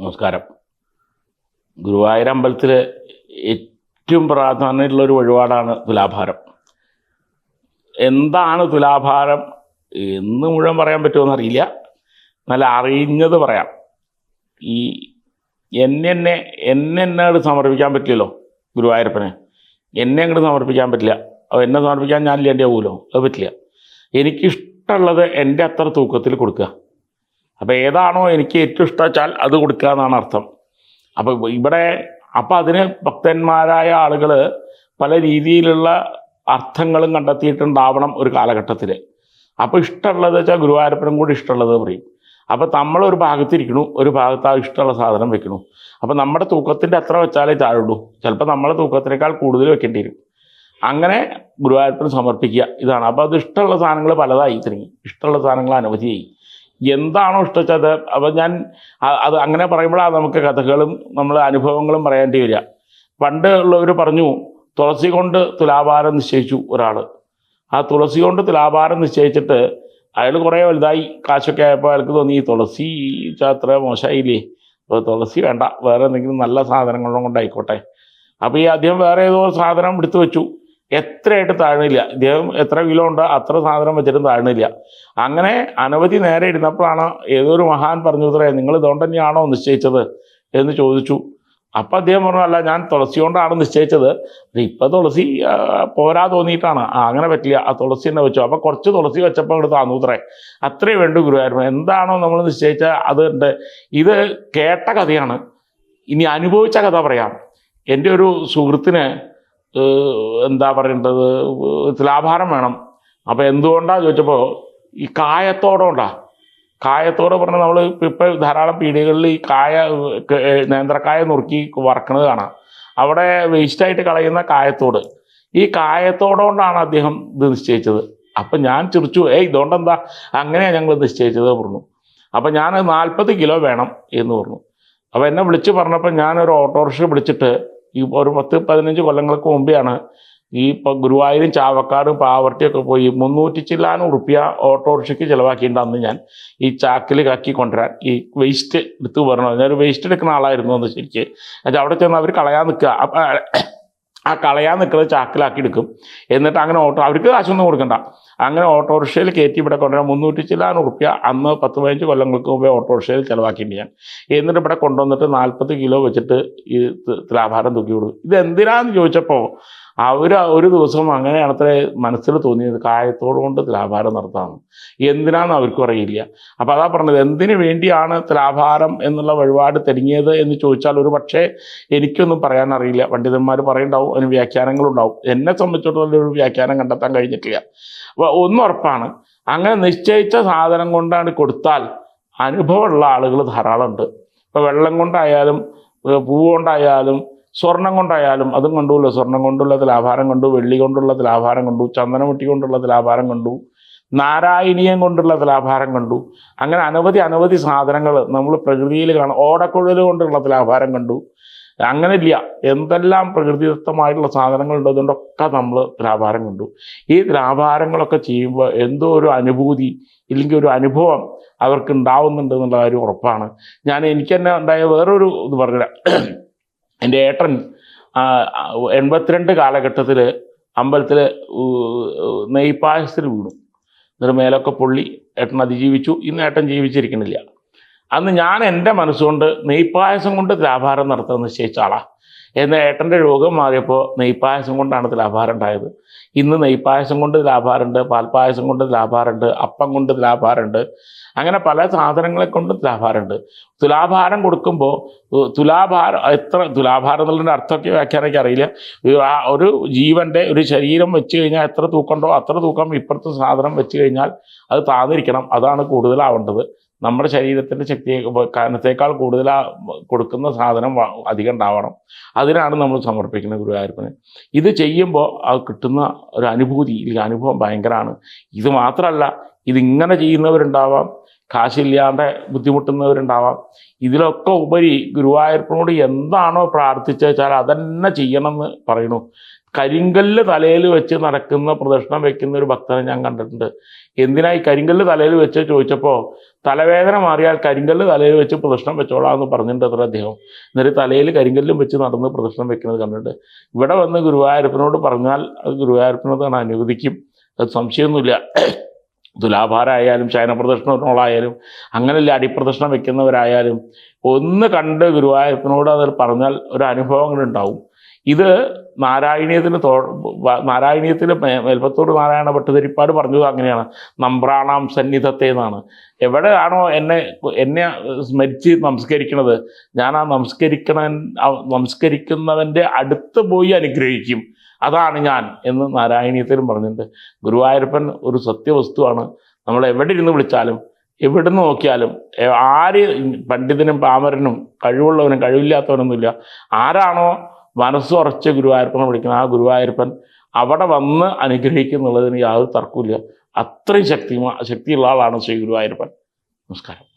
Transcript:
നമസ്കാരം. ഗുരുവായൂർ അമ്പലത്തിൽ ഏറ്റവും പ്രാധാന്യമുള്ള ഒരു വഴിപാടാണ് തുലാഭാരം. എന്താണ് തുലാഭാരം എന്ന് മുഴുവൻ പറയാൻ പറ്റുമെന്ന് അറിയില്ല നല്ല അറിയുന്നത് പറയാം. ഈ എന്നെ എന്നെ അങ്ങോട്ട് സമർപ്പിക്കാൻ പറ്റില്ലല്ലോ ഗുരുവായൂരപ്പനെ. എന്നെ അങ്ങോട്ട് സമർപ്പിക്കാൻ പറ്റില്ല. അപ്പോൾ എന്നെ സമർപ്പിക്കാൻ ഞാൻ ഇല്ലേണ്ടി ആവുമല്ലോ അത് പറ്റില്ല. എനിക്കിഷ്ടമുള്ളത് എന്റെ അത്ര തൂക്കത്തിൽ കൊടുക്കുക. അപ്പോൾ ഏതാണോ എനിക്ക് ഏറ്റവും ഇഷ്ടമെച്ചാൽ അത് കൊടുക്കുക എന്നാണ് അർത്ഥം. അപ്പോൾ ഇവിടെ അപ്പം അതിന് ഭക്തന്മാരായ ആളുകൾ പല രീതിയിലുള്ള അർത്ഥങ്ങളും കണ്ടെത്തിയിട്ടുണ്ടാവണം ഒരു കാലഘട്ടത്തിൽ അപ്പോൾ ഇഷ്ടമുള്ളത് വെച്ചാൽ ഗുരുവായൂരപ്പനും കൂടി ഇഷ്ടമുള്ളത് പറയും. അപ്പോൾ നമ്മളൊരു ഭാഗത്തിരിക്കണു ഒരു ഭാഗത്ത് ആ ഇഷ്ടമുള്ള സാധനം വെക്കണു. അപ്പോൾ നമ്മുടെ തൂക്കത്തിന്റെ എത്ര വെച്ചാലേ താഴുള്ളൂ. ചിലപ്പോൾ നമ്മളെ തൂക്കത്തിനേക്കാൾ കൂടുതൽ വെക്കേണ്ടി വരും. അങ്ങനെ ഗുരുവായൂരപ്പന് സമർപ്പിക്കുക ഇതാണ്. അപ്പോൾ അത് ഇഷ്ടമുള്ള സാധനങ്ങൾ പലതായി തുടങ്ങി. ഇഷ്ടമുള്ള സാധനങ്ങൾ അനവധിയായി എന്താണോ ഇഷ്ടച്ചത്? അപ്പം ഞാൻ അത് അങ്ങനെ പറയുമ്പോഴാണ് നമുക്ക് കഥകളും നമ്മൾ അനുഭവങ്ങളും പറയേണ്ടി വരിക. പണ്ട് ഉള്ളവർ പറഞ്ഞു തുളസി കൊണ്ട് തുലാഭാരം നിശ്ചയിച്ചു ഒരാൾ ആ തുളസി കൊണ്ട് തുലാഭാരം നിശ്ചയിച്ചിട്ട് അയാൾ കുറേ വലുതായി. കാശൊക്കെ ആയപ്പോൾ അയാൾക്ക് തോന്നി ഈ തുളസി അത്ര മോശമായില്ലേ അപ്പോൾ തുളസി വേണ്ട വേറെ എന്തെങ്കിലും നല്ല സാധനങ്ങളും കൊണ്ടായിക്കോട്ടെ. അപ്പോൾ ഈ അദ്ദേഹം വേറെ ഏതോ സാധനം എടുത്തു വെച്ചു. എത്രയായിട്ട് താഴ്ന്നില്ല. ഇദ്ദേഹം എത്ര കിലോ ഉണ്ടോ അത്ര സാധനം വെച്ചിട്ടും താഴ്ന്നില്ല. അങ്ങനെ അനവധി നേരെ ഇരുന്നപ്പോഴാണ് ഏതൊരു മഹാൻ പറഞ്ഞു ഇത്രേ നിങ്ങൾ ഇതുകൊണ്ട് തന്നെയാണോ നിശ്ചയിച്ചത്? എന്ന് ചോദിച്ചു. അപ്പം അദ്ദേഹം പറഞ്ഞു അല്ല ഞാൻ തുളസി കൊണ്ടാണ് നിശ്ചയിച്ചത്. ഇപ്പം തുളസി പോരാ തോന്നിയിട്ടാണ്. അങ്ങനെ പറ്റില്ല. ആ തുളസി തന്നെ വെച്ചു. അപ്പം കുറച്ച് തുളസി വെച്ചപ്പോൾ ഇവിടെ താന്നൂത്രേ. അത്രേ വേണ്ടു ഗുരുവായൂർ എന്താണോ നമ്മൾ നിശ്ചയിച്ച അത് ഉണ്ട്. ഇത് കേട്ട കഥയാണ്. ഇനി അനുഭവിച്ച കഥ പറയാം. എന്റെ ഒരു സുഹൃത്തിന് എന്താ പറയേണ്ടത്? തുലാഭാരം വേണം. അപ്പോൾ എന്തുകൊണ്ടാണ് ചോദിച്ചപ്പോൾ ഈ കായത്തോടോണ്ടാ. കായത്തോട് പറഞ്ഞാൽ നമ്മൾ ഇപ്പോൾ ധാരാളം പീടികകളിൽ ഈ കായ നേന്ത്രക്കായ നുറുക്കി വറക്കണത് കാണാം. അവിടെ വേസ്റ്റായിട്ട് കളയുന്ന കായത്തോട്. ഈ കായത്തോടുകൊണ്ടാണ് അദ്ദേഹം ഇത് നിശ്ചയിച്ചത്. അപ്പം ഞാൻ ചിരിച്ചു ഏയ് ഇതുകൊണ്ടെന്താ അങ്ങനെയാണ് ഞങ്ങൾ നിശ്ചയിച്ചത് പറഞ്ഞു. അപ്പം ഞാൻ നാൽപ്പത് കിലോ വേണം എന്ന് പറഞ്ഞു. അപ്പോൾ എന്നെ വിളിച്ച് പറഞ്ഞപ്പോൾ ഞാനൊരു ഓട്ടോറിക്ഷ വിളിച്ചിട്ട് ഈ ഒരു പത്ത് പതിനഞ്ച് കൊല്ലങ്ങൾക്ക് മുമ്പെയാണ് ഈ ഇപ്പോൾ ഗുരുവായൂരും ചാവക്കാടും പാവർട്ടിയൊക്കെ പോയി മുന്നൂറ്റി ചില്ലാനും ഉറുപ്പ്യ ഓട്ടോറിക്ഷയ്ക്ക് ചിലവാക്കിയിട്ടുണ്ട് ഞാൻ ഈ ചാക്കിൽ കാക്കി കൊണ്ടുവരാൻ ഈ വേസ്റ്റ് എടുത്ത് പറഞ്ഞു ഞാനൊരു വേസ്റ്റ് എടുക്കുന്ന ആളായിരുന്നു എന്ന് ശരിക്ക്. അവിടെ ചെന്ന് അവർ കളയാൻ നിൽക്കുക. ആ കളയാൻ നിൽക്കുന്നത് ചാക്കിലാക്കി എടുക്കും. എന്നിട്ട് അങ്ങനെ ഓട്ടോ അവർക്ക് കാശൊന്നും കൊടുക്കണ്ട. അങ്ങനെ ഓട്ടോറിക്ഷയിൽ കയറ്റി ഇവിടെ കൊണ്ടുവരാൻ മുന്നൂറ്റി ചില്ലാനും ഉറുപ്പ്യ അന്ന് പത്ത് പതിനഞ്ച് കൊല്ലങ്ങൾക്ക് മുമ്പേ ഓട്ടോറിക്ഷയിൽ ചിലവാക്കിയിട്ടുണ്ട് ഞാൻ. എന്നിട്ട് ഇവിടെ കൊണ്ടുവന്നിട്ട് നാൽപ്പത് കിലോ വെച്ചിട്ട് ഈ തുലാഭാരം തൂക്കി കൊടുക്കും. ഇത് എന്തിനാന്ന് ചോദിച്ചപ്പോൾ അവർ ഒരു ദിവസം അങ്ങനെയാണ് അത്ര മനസ്സിൽ തോന്നിയത്. കായത്തോട് കൊണ്ട് തുലാഭാരം നടത്താമെന്ന് എന്തിനാന്ന് അവർക്കും അറിയില്ല. അപ്പോൾ അതാ പറഞ്ഞത് എന്തിനു വേണ്ടിയാണ് തുലാഭാരം എന്നുള്ള വഴിപാട് തെരഞ്ഞത് എന്ന് ചോദിച്ചാൽ ഒരു പക്ഷേ എനിക്കൊന്നും പറയാനറിയില്ല. പണ്ഡിതന്മാർ പറയുണ്ടാവും. അതിന് വ്യാഖ്യാനങ്ങളുണ്ടാവും. എന്നെ സംബന്ധിച്ചിടത്തോളം ഒരു വ്യാഖ്യാനം കണ്ടെത്താൻ കഴിഞ്ഞിട്ടില്ല. അപ്പോൾ ഒന്നും ഉറപ്പാണ് അങ്ങനെ നിശ്ചയിച്ച സാധനം കൊണ്ടാണ് കൊടുത്താൽ അനുഭവമുള്ള ആളുകൾ ധാരാളമുണ്ട്. ഇപ്പോൾ വെള്ളം കൊണ്ടായാലും പൂവ് കൊണ്ടായാലും സ്വർണം കൊണ്ടായാലും അതും കണ്ടുല്ലോ സ്വർണം കൊണ്ടുള്ള ലാഭാരം കണ്ടു വെള്ളി കൊണ്ടുള്ള ലാഭാരം കണ്ടു ചന്ദനമുട്ടി കൊണ്ടുള്ള ലാഭാരം കണ്ടു നാരായണീയം കൊണ്ടുള്ള ലാഭാരം കണ്ടു അങ്ങനെ അനവധി അനവധി സാധനങ്ങൾ നമ്മൾ പ്രകൃതിയിൽ കാണാം ഓടക്കുഴൽ കൊണ്ടുള്ള ലാഭാരം കണ്ടു അങ്ങനെ ഇല്ല എന്തെല്ലാം പ്രകൃതിദത്തമായിട്ടുള്ള സാധനങ്ങളുണ്ട് അതുകൊണ്ടൊക്കെ നമ്മൾ ലാഭാരം കണ്ടു. ഈ ലാഭാരങ്ങളൊക്കെ ചെയ്യുമ്പോൾ എന്തോ ഒരു അനുഭൂതി ഇല്ലെങ്കിൽ ഒരു അനുഭവം അവർക്ക് ഉണ്ടാവുന്നുണ്ട് എന്നുള്ള കാര്യം ഉറപ്പാണ്. ഞാൻ എനിക്ക് തന്നെ ഉണ്ടായ വേറൊരു ഇത് പറഞ്ഞുതരാം. എന്റെ ഏട്ടൻ എൺപത്തിരണ്ട് കാലഘട്ടത്തിൽ അമ്പലത്തിൽ നെയ്പായസത്തിൽ വീണു. എന്നിട്ട് മേലൊക്കെ പൊള്ളി ഏട്ടൻ അതിജീവിച്ചു. ഇന്ന് ഏട്ടൻ ജീവിച്ചിരിക്കണില്ല അന്ന് ഞാൻ എന്റെ മനസ്സുകൊണ്ട് നെയ്പ്പായസം കൊണ്ട് വ്യാപാരം നടത്താൻ നിശ്ചയിച്ച ആളാ. എന്ന ഏട്ടന്റെ രോഗം മാറിയപ്പോൾ നെയ്പ്പായസം കൊണ്ടാണ് ലാഭാരം ഉണ്ടായത്. ഇന്ന് നെയ്പ്പായസം കൊണ്ട് ലാഭാരമുണ്ട് പാൽപ്പായസം കൊണ്ട് ലാഭാരമുണ്ട് അപ്പം കൊണ്ട് ലാഭാരമുണ്ട് അങ്ങനെ പല സാധനങ്ങളെ കൊണ്ട് തുലാഭാരമുണ്ട് തുലാഭാരം കൊടുക്കുമ്പോൾ തുലാഭാരം എത്ര തുലാഭാരം എന്നുള്ളതിന്റെ അർത്ഥമൊക്കെ വ്യാഖ്യാനിക്കാൻ അറിയില്ല. ഒരു ജീവന്റെ ഒരു ശരീരം വെച്ച് കഴിഞ്ഞാൽ എത്ര തൂക്കമുണ്ടോ അത്ര തൂക്കം ഇപ്പുറത്തെ സാധനം വെച്ച് കഴിഞ്ഞാൽ അത് താന്നിരിക്കണം. അതാണ് കൂടുതലാവേണ്ടത്. നമ്മുടെ ശരീരത്തിന്റെ ശക്തി കനത്തേക്കാൾ കൂടുതൽ കൊടുക്കുന്ന സാധനം അധികം ഉണ്ടാവണം. അതിനാണ് നമ്മൾ സമർപ്പിക്കുന്നത് ഗുരുവായൂരപ്പന്. ഇത് ചെയ്യുമ്പോൾ അത് കിട്ടുന്ന ഒരു അനുഭൂതി ഇല്ലെങ്കിൽ അനുഭവം ഭയങ്കരമാണ് ഇത് മാത്രമല്ല ഇതിങ്ങനെ ചെയ്യുന്നവരുണ്ടാവാം കാശില്ലാതെ ബുദ്ധിമുട്ടുന്നവരുണ്ടാവാം. ഇതിലൊക്കെ ഉപരി ഗുരുവായൂരപ്പനോട് എന്താണോ പ്രാർത്ഥിച്ചു വെച്ചാൽ അതന്നെ ചെയ്യണമെന്ന് പറയണു കരിങ്കല്ല് തലയിൽ വെച്ച് നടക്കുന്ന പ്രദക്ഷിണം വെക്കുന്ന ഒരു ഭക്തനെ ഞാൻ കണ്ടിട്ടുണ്ട്. എന്തിനായി കരിങ്കല്ല് തലയിൽ വെച്ച് ചോദിച്ചപ്പോൾ തലവേദന മാറിയാൽ കരിങ്കല്ല് തലയിൽ വെച്ച് പ്രദക്ഷിണം വെച്ചോളാം എന്ന് പറഞ്ഞിട്ടുണ്ട് അത്ര അദ്ദേഹം. എന്നിട്ട് തലയിൽ കരിങ്കല്ലും വെച്ച് നടന്ന് പ്രദക്ഷിണം വെക്കുന്നത് കണ്ടിട്ടുണ്ട്. ഇവിടെ വന്ന് ഗുരുവായൂരപ്പനോട് പറഞ്ഞാൽ അത് ഗുരുവായൂരപ്പനത് അനുവദിക്കും. അത് സംശയമൊന്നുമില്ല. തുലാഭാരമായാലും ശയനപ്രദക്ഷിണങ്ങളായാലും അങ്ങനെയല്ല അടിപ്രദക്ഷിണം വെക്കുന്നവരായാലും ഒന്ന് കണ്ട് ഗുരുവായൂരപ്പനോട് അത് പറഞ്ഞാൽ ഒരു അനുഭവങ്ങൾ ഉണ്ടാവും. ഇത് നാരായണീയത്തിന് തോ നാരായണീയത്തിൽ മേ- മേൽപ്പത്തൂർ നാരായണ ഭട്ടതിരിപ്പാട് പറഞ്ഞത് അങ്ങനെയാണ്. നമ്പ്രാണാം സന്നിധത്തെ എന്നാണ്. എവിടെയാണോ എന്നെ എന്നെ സ്മരിച്ച് നമസ്കരിക്കണത് ഞാൻ ആ നമസ്കരിക്കണ നമസ്കരിക്കുന്നവന്റെ അടുത്ത് പോയി അനുഗ്രഹിക്കും. അതാണ് ഞാൻ എന്ന് നാരായണീയത്തിലും പറഞ്ഞിട്ടുണ്ട്. ഗുരുവായൂരപ്പൻ ഒരു സത്യവസ്തുവാണ്. നമ്മൾ എവിടെ ഇരുന്ന് വിളിച്ചാലും എവിടെ നിന്ന് നോക്കിയാലും ആര് പണ്ഡിതനും പാമരനും കഴിവുള്ളവനും കഴിവില്ലാത്തവനൊന്നുമില്ല. ആരാണോ മനസ്സുറച്ച് ഗുരുവായൂരപ്പനെ വിളിക്കുന്നത് ആ ഗുരുവായൂരപ്പൻ അവിടെ വന്ന് അനുഗ്രഹിക്കുന്നുള്ളതിന് യാതൊരു തർക്കമില്ല അത്രയും ശക്തി ശക്തിയുള്ള ആളാണ് ശ്രീ ഗുരുവായൂരപ്പൻ. നമസ്കാരം.